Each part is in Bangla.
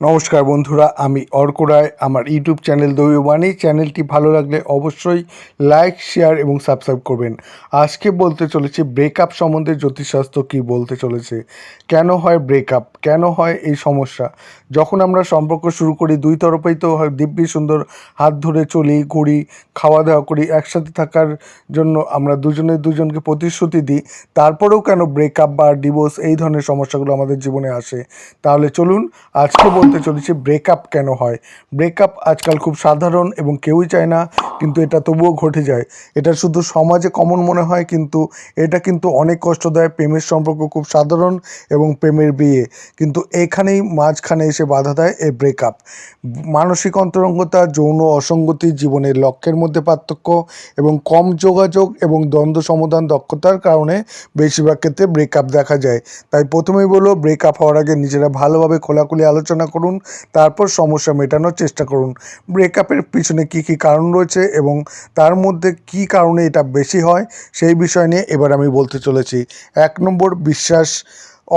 নমস্কার বন্ধুরা, আমি অর্ক রায়, আমার ইউটিউব চ্যানেল দৈববাণী চ্যানেলটি ভালো লাগলে অবশ্যই লাইক, শেয়ার এবং সাবস্ক্রাইব করবেন। আজকে বলতে চলেছে ব্রেকআপ সম্বন্ধে জ্যোতিষশাস্ত্র কী বলতে চলেছে? কেন হয় ব্রেকআপ কেন হয় এই সমস্যা? যখন আমরা সম্পর্ক শুরু করি, দুই তরফেই তো হয় দিব্যি সুন্দর হাত ধরে চলি, ঘুরি খাওয়া দাওয়া করি, একসাথে থাকার জন্য আমরা দুজনে দুজনকে প্রতিশ্রুতি দিই। তারপরেও কেন ব্রেকআপ বা ডিভোর্স এই ধরনের সমস্যাগুলো আমাদের জীবনে আসে? তাহলে চলুন, আজকে বলতে চলেছি ব্রেকআপ কেন হয়? ব্রেকআপ আজকাল খুব সাধারণ এবং কেউই চায় না কিন্তু এটা তবুও ঘটে যায়। এটা শুধু সমাজে কমন মনে হয়, কিন্তু এটা কিন্তু অনেক কষ্ট দেয় প্রেমের সম্পর্ক খুব সাধারণ এবং প্রেমের বিয়ে। কিন্তু এখানেই মাঝখানে এসে বাধা দেয় এ ব্রেকআপ মানসিক অন্তরঙ্গতা, যৌন অসঙ্গতি, জীবনের লক্ষ্যের মধ্যে পার্থক্য এবং কম যোগাযোগ এবং দ্বন্দ্ব সমাধান দক্ষতার কারণে বেশিরভাগ ক্ষেত্রে ব্রেকআপ দেখা যায়। তাই প্রথমেই বলো ব্রেকআপ হওয়ার আগে নিজেরা ভালোভাবে খোলাখুলি আলোচনা করুন, তারপর সমস্যা মেটানোর চেষ্টা করুন। ব্রেকআপের পিছনে কী কী কারণ রয়েছে এবং তার মধ্যে কি কারণে এটা বেশি হয়, সেই বিষয় নিয়ে এবার আমি বলতে চলেছি। এক নম্বর, বিশ্বাস।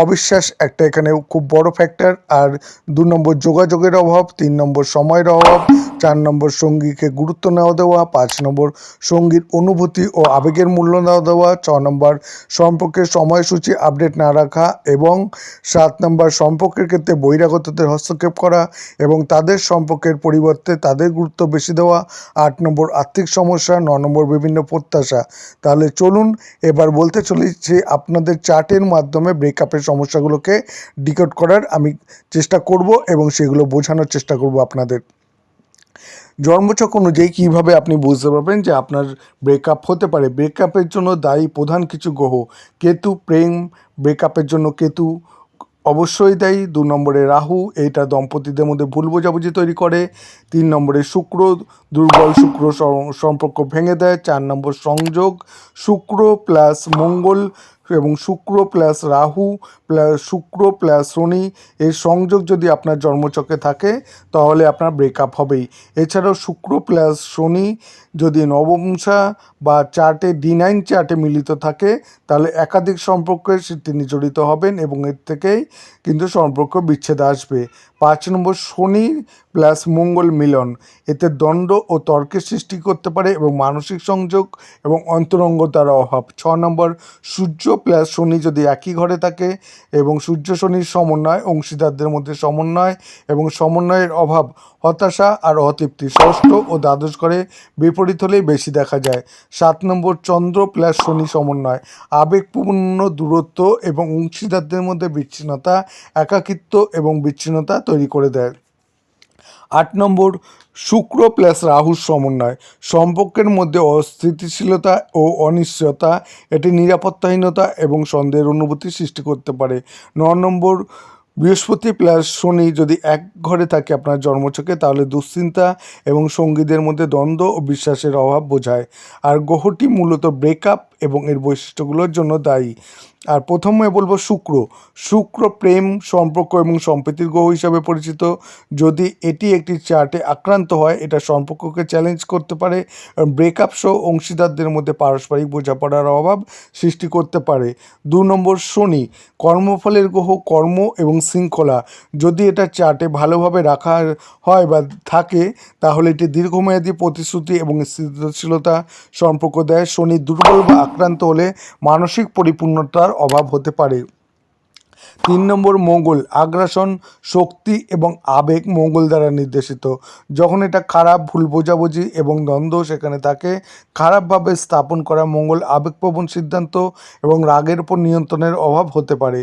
অবিশ্বাস, একটা এখানে খুব বড় ফ্যাক্টর আর দু নম্বর যোগাযোগের অভাব, তিন নম্বর সময়ের অভাব, চার নম্বর সঙ্গীকে গুরুত্ব না দেওয়া, পাঁচ নম্বর সঙ্গীর অনুভূতি ও আবেগের মূল্য না দেওয়া, ছ নম্বর সম্পর্কের সময়সূচি আপডেট না রাখা এবং সাত নম্বর সম্পর্কের ক্ষেত্রে বহিরাগতদের হস্তক্ষেপ করা এবং তাদের সম্পর্কের পরিবর্তে তাদের গুরুত্ব বেশি দেওয়া, আট নম্বর আর্থিক সমস্যা, ন নম্বর বিভিন্ন প্রত্যাশা। তাহলে চলুন, এবার বলতে চলেছি আপনাদের চার্টের মাধ্যমে ব্রেকআপের সমস্যাগুলোকে ডিকোড করার আমি চেষ্টা করব এবং সেগুলো বোঝানোর চেষ্টা করব আপনাদের। জন্মছক অনুযায়ী কীভাবে আপনি বুঝতে পারবেন যে আপনার ব্রেকআপ হতে পারে? ব্রেকআপের জন্য দায়ী প্রধান কিছু গ্রহ? কেতু, প্রেম ব্রেকআপের জন্য কেতু অবশ্যই দায়ী। দু নম্বরে রাহু এইটা দম্পতিদের মধ্যে ভুল বোঝাবুঝি তৈরি করে। তিন নম্বরে শুক্র, দুর্বল শুক্র সম্পর্ক ভেঙে দেয়। চার নম্বর সংযোগ, শুক্র প্লাস মঙ্গল এবং Shukra plus Rahu plus Shukra plus Shani এর সংযোগ যদি আপনার জন্মচকে থাকে, তাহলে আপনার ব্রেকআপ হবেই। এছাড়াও শুক্র প্লাস শনি যদি নবমসা বা চার্টে ডি নাইন চার্টে মিলিত থাকে, তাহলে একাধিক সম্পর্কে তিনি জড়িত হবেন এবং এর থেকেই কিন্তু সম্পর্ক বিচ্ছেদ আসবে। পাঁচ নম্বর, শনি প্লাস মঙ্গল মিলন। এতে দ্বন্দ্ব ও তর্কের সৃষ্টি করতে পারে এবং মানসিক সংযোগ এবং অন্তরঙ্গতার অভাব। ছ নম্বর, সূর্য প্লাস শনি যদি একই ঘরে থাকে এবং সূর্য শনির সমন্বয় অংশীদারদের মধ্যে সমন্বয় এবং সমন্বয়ের অভাব, হতাশা আর অতৃপ্তি ষষ্ঠ ও দ্বাদশ ঘরে বিপরীত হলেই বেশি দেখা যায়। সাত নম্বর চন্দ্র প্লাস শনি সমন্বয়। আবেগপূর্ণ দূরত্ব এবং অংশীদারদের মধ্যে বিচ্ছিন্নতা, একাকিত্ব এবং বিচ্ছিন্নতা তৈরি করে দেয়। আট নম্বর শুক্র প্লাস রাহুর সমন্বয়। সম্পর্কের মধ্যে অস্থিতিশীলতা ও অনিশ্চয়তা, এটি নিরাপত্তাহীনতা এবং সন্দেহের অনুভূতি সৃষ্টি করতে পারে। ন নম্বর বৃহস্পতি প্লাস শনি যদি এক ঘরে থাকে আপনার জন্মচকে, তাহলে দুশ্চিন্তা এবং সঙ্গীদের মধ্যে দ্বন্দ্ব ও বিশ্বাসের অভাব বোঝায়। আর গ্রহটি মূলত ব্রেকআপ এবং এর বৈশিষ্ট্যগুলোর জন্য দায়ী। আর প্রথমে বলব শুক্র। শুক্র প্রেম, সম্পর্ক এবং সম্প্রীতির গ্রহ হিসাবে পরিচিত। যদি এটি একটি চার্টে আক্রান্ত হয়, এটা সম্পর্ককে চ্যালেঞ্জ করতে পারে ব্রেকআপ সহ অংশীদারদের মধ্যে পারস্পরিক বোঝাপড়ার অভাব সৃষ্টি করতে পারে। দু নম্বর শনি। কর্মফলের গ্রহ, কর্ম এবং শৃঙ্খলা। যদি এটা চার্টে ভালোভাবে রাখা হয় বা থাকে, তাহলে এটি দীর্ঘমেয়াদী প্রতিশ্রুতি এবং স্থিতিশীলতা সম্পর্ক দেয়। শনি দুর্বল বা আক্রান্ত হলে মানসিক পরিপূর্ণতার অভাব হতে পারে। তিন নম্বর মঙ্গল আগ্রাসন, শক্তি এবং আবেগ মঙ্গল দ্বারা নির্দেশিত। যখন এটা খারাপ, ভুল বোঝাবুঝি এবং দ্বন্দ্ব সেখানে থাকে, খারাপভাবে স্থাপন করা মঙ্গল আবেগপ্রবণ সিদ্ধান্ত এবং রাগের উপর নিয়ন্ত্রণের অভাব হতে পারে।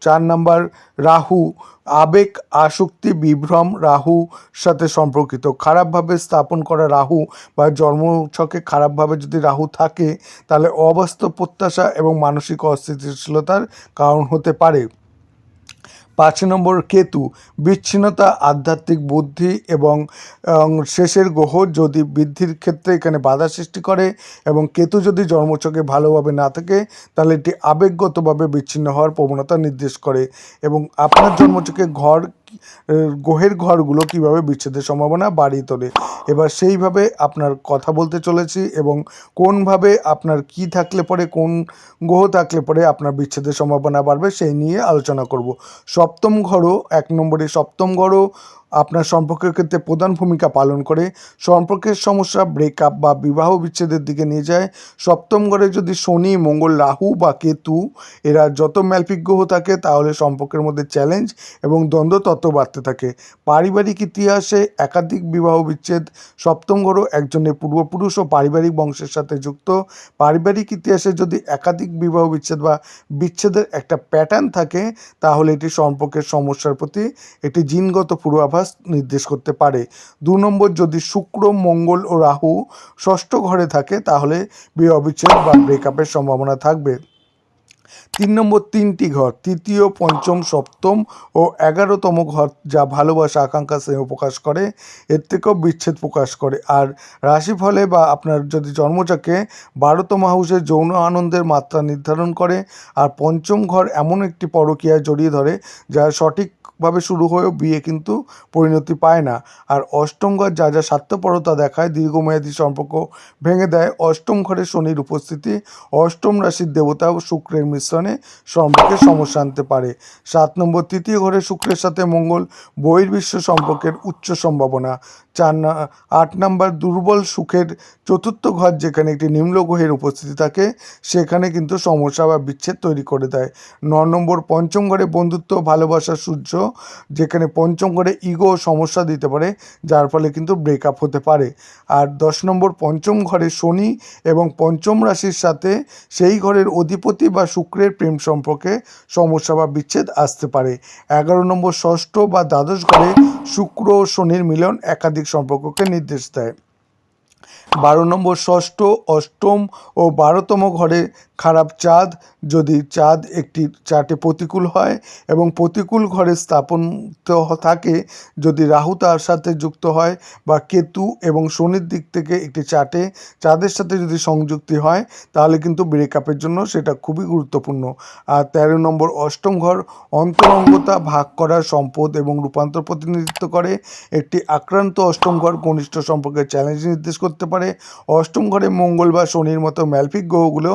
চার নম্বর, রাহু। আবেগ, আসক্তি, বিভ্রম, রাহু সাথে সম্পর্কিত। খারাপভাবে স্থাপন করা রাহু বা জন্মছকে খারাপভাবে যদি রাহু থাকে, তাহলে অবাস্তব প্রত্যাশা এবং মানসিক অস্থিতিশীলতার কারণ হতে পারে। পাঁচ নম্বর কেতু, বিচ্ছিন্নতা, আধ্যাত্মিক বুদ্ধি এবং শেষের গ্রহ যদি বৃদ্ধির ক্ষেত্রে এখানে বাধা সৃষ্টি করে এবং কেতু যদি জন্মচকে ভালোভাবে না থাকে, তাহলে এটি আবেগগতভাবে বিচ্ছিন্ন হওয়ার প্রবণতা নির্দেশ করে এবং আপনার জন্মচকে ঘর গ্রহের ঘরগুলো কীভাবে বিচ্ছেদের সম্ভাবনা বাড়িয়ে তোলে? এবার সেইভাবে আপনার কথা বলতে চলেছি এবং কোনভাবে আপনার কি থাকলে পরে, কোন গ্রহ থাকলে পরে আপনার বিচ্ছেদের সম্ভাবনা বাড়বে সেই নিয়ে আলোচনা করব। সপ্তম ঘরও, এক নম্বরে সপ্তম ঘরও আপনার সম্পর্কের ক্ষেত্রে প্রধান ভূমিকা পালন করে। সম্পর্কের সমস্যা ব্রেকআপ বা বিবাহ বিচ্ছেদের দিকে নিয়ে যায়। সপ্তম ঘরে যদি শনি, মঙ্গল, রাহু বা কেতু, এরা যত ম্যালপিক গ্রহ থাকে, তাহলে সম্পর্কের মধ্যে চ্যালেঞ্জ এবং দ্বন্দ্ব তত বাড়তে থাকে। পারিবারিক ইতিহাসে একাধিক বিবাহ বিচ্ছেদ, সপ্তম ঘরও একজনের পূর্বপুরুষ ও পারিবারিক বংশের সাথে যুক্ত। পারিবারিক ইতিহাসে যদি একাধিক বিবাহ বিচ্ছেদ বা বিচ্ছেদের একটা প্যাটার্ন থাকে, তাহলে এটি সম্পর্কের সমস্যার প্রতি একটি জিনগত পূর্বাভাস নির্দেশ করতে পারে। দু নম্বর, যদি শুক্র, মঙ্গল ও রাহু ষষ্ঠ ঘরে থাকে, তাহলে বিবাহ বিচ্ছেদ বা ব্রেকআপের সম্ভাবনা থাকবে। তিন নম্বর, তিনটি ঘর, তৃতীয়, পঞ্চম, সপ্তম ও এগারোতম ঘর যা ভালোবাসা, আকাঙ্ক্ষা, স্নেহ প্রকাশ করে, এর থেকেও বিচ্ছেদ প্রকাশ করে। আর রাশিফলে বা আপনার যদি জন্মচাকে বারোতম হাউসে যৌন আনন্দের মাত্রা নির্ধারণ করে, আর পঞ্চম ঘর এমন একটি পরকীয়ায় জড়িয়ে ধরে যা সঠিকভাবে শুরু হয়েও বিয়ে কিন্তু পরিণতি পায় না। আর অষ্টম ঘর যা যা স্বার্থপরতা দেখায়, দীর্ঘমেয়াদী সম্পর্ক ভেঙে দেয়। অষ্টম ঘরে শনির উপস্থিতি, অষ্টম রাশির দেবতা ও শুক্রের মিশ্রণে সম্পর্কে সমস্যা আনতে পারে। সাত নম্বর, তৃতীয় ঘরে শুক্রের সাথে মঙ্গল, বহির্বিশ্ব সম্পর্কের উচ্চ সম্ভাবনা। চার আট নম্বর দুর্বল সুখের চতুর্থ ঘর যেখানে একটি নিম্ন গ্রহের উপস্থিতি থাকে, সেখানে কিন্তু সমস্যা বা বিচ্ছেদ তৈরি করে দেয়। ন নম্বর পঞ্চম ঘরে বন্ধুত্ব, ভালোবাসা, সূর্য, যেখানে পঞ্চম ঘরে ইগো সমস্যা দিতে পারে, যার ফলে কিন্তু ব্রেকআপ হতে পারে। আর দশ নম্বর পঞ্চম ঘরে শনি এবং পঞ্চম রাশির সাথে সেই ঘরের অধিপতি বা শুক্রের প্রেম সম্পর্কে সমস্যা বা বিচ্ছেদ আসতে পারে। এগারো নম্বর ষষ্ঠ বা দ্বাদশ ঘরে শুক্র ও শনির মিলন একাধিক সম্পর্ককে নির্দেশ দেয়। বারো নম্বর ষষ্ঠ, অষ্টম ও বারোতম ঘরে খারাপ চাঁদ, যদি চাঁদ একটি চার্টে প্রতিকূল হয় এবং প্রতিকূল ঘরে স্থাপন থাকে, যদি রাহু তার সাথে যুক্ত হয় বা কেতু এবং শনির দিক থেকে একটি চার্টে চাঁদের সাথে যদি সংযুক্তি হয়, তাহলে কিন্তু ব্রেকআপের জন্য সেটা খুবই গুরুত্বপূর্ণ। আর তেরো নম্বর, অষ্টম ঘর, অন্তরঙ্গতা ভাগ করার সম্পদ এবং রূপান্তর প্রতিনিধিত্ব করে। একটি আক্রান্ত অষ্টম ঘর ঘনিষ্ঠ সম্পর্কে চ্যালেঞ্জ নির্দেশ করতে পারে। অষ্টম ঘরে মঙ্গল বা শনির মতো ম্যালফিক গ্রহগুলো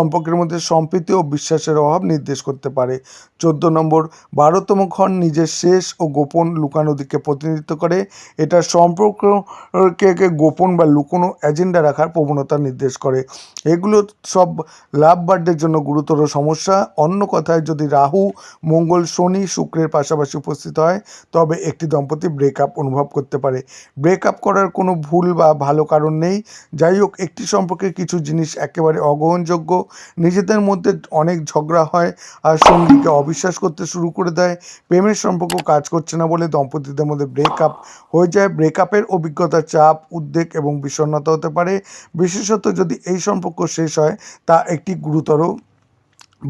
সম্পর্কের মধ্যে সম্প্রীতি ও বিশ্বাসের অভাব নির্দেশ করতে পারে। চোদ্দ নম্বর, বারোতম ঘর নিজের শেষ ও গোপন লুকানো দিকে প্রতিনিধিত্ব করে। এটা সম্পর্ককে গোপন বা লুকোনো এজেন্ডা রাখার প্রবণতা নির্দেশ করে। এগুলো সব লাভ বার্থডের জন্য গুরুতর সমস্যা। অন্য কথায়, যদি রাহু, মঙ্গল, শনি শুক্রের পাশাপাশি উপস্থিত হয়, তবে একটি দম্পতি ব্রেকআপ অনুভব করতে পারে। ব্রেকআপ করার কোনো ভুল বা ভালো কারণ নেই। যাই হোক, একটি সম্পর্কে কিছু জিনিস একেবারে অগ্রহণযোগ্য। নিজেদের মধ্যে অনেক ঝগড়া হয় আর সঙ্গীকে অবিশ্বাস করতে শুরু করে দেয়। প্রেমের সম্পর্ক কাজ করছে না বলে দম্পতিদের মধ্যে ব্রেকআপ হয়ে যায়। ব্রেকআপের অভিজ্ঞতা চাপ, উদ্বেগ এবং বিষণ্ণতা হতে পারে। বিশেষত যদি এই সম্পর্ক শেষ হয়, তা একটি গুরুতর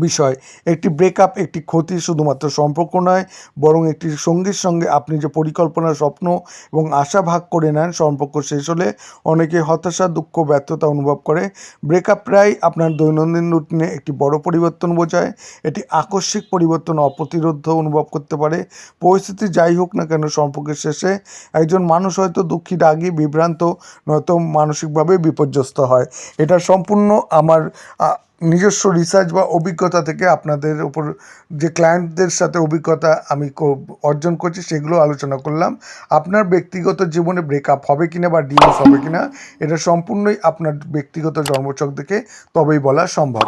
বিষয়। একটি ব্রেকআপ একটি ক্ষতি শুধুমাত্র সম্পর্ক নয়, বরং একটি সঙ্গীর সঙ্গে আপনি যে পরিকল্পনা স্বপ্ন এবং আশা ভাগ করে নেন, সম্পর্ক শেষ হলে অনেকে হতাশা, দুঃখ, ব্যর্থতা অনুভব করে। ব্রেকআপ প্রায় আপনার দৈনন্দিন রুটিনে একটি বড় পরিবর্তন বোঝায়। এটি আকস্মিক পরিবর্তন, অপ্রতিরোধ অনুভব করতে পারে। পরিস্থিতি যাই হোক না কেন, সম্পর্কের শেষে একজন মানুষ হয়তো দুঃখী, রাগী, বিভ্রান্ত, নয়তো মানসিকভাবে বিপর্যস্ত হয়। এটা সম্পূর্ণ আমার নিজস্ব রিসার্চ বা অভিজ্ঞতা থেকে আপনাদের ওপর যে ক্লায়েন্টদের সাথে অভিজ্ঞতা আমি অর্জন করছি সেগুলো আলোচনা করলাম। আপনার ব্যক্তিগত জীবনে ব্রেকআপ হবে কিনা বা ডিভোর্স হবে কিনা, এটা সম্পূর্ণই আপনার ব্যক্তিগত জন্মচক দেখে তবেই বলা সম্ভব।